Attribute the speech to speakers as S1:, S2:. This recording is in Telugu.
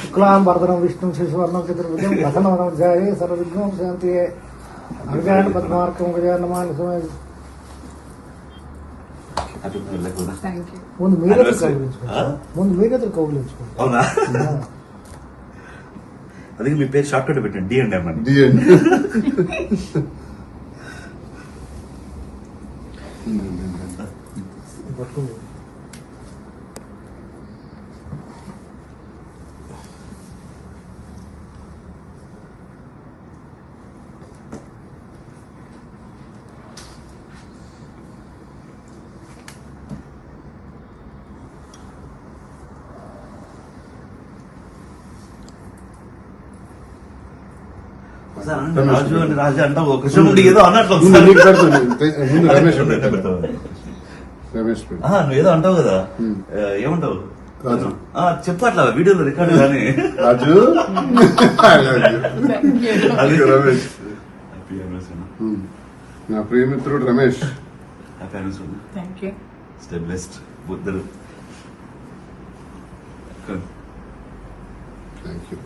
S1: శుక్లాం భరతరం విష్ణు శిశువర్ణం చతుర్భుజం వసనం ధ్యాయే సర్వవిఘ్నం శాంతి అభిజాన పద్మార్కం గజానమాని సమయ ముందు మీరే
S2: Anniversary.
S1: కౌగులించుకోండి? ముందు మీరే కౌగులించుకోండి.
S2: అవునా? అందుకే మీ పేరు షార్ట్ కట్ పెట్టండి. డి అండ్ ఎం అని.
S3: డి అండి
S1: పట్టుకోండి.
S2: రాజు అని రాజు అంటావు ఒక ఏదో అన్నట్లు
S3: రమేష్
S2: నువ్వు ఏదో అంటావు కదా. ఏమంటావు?
S3: రాజు.
S2: ఆ, చెప్పు అట్లా వీడియోలో రికార్డు కానీ
S3: రాజు.
S2: అది
S3: రమేష్. నా ప్రియమిత్రుడు రమేష్.
S2: బుద్ధుడు.
S3: Thank you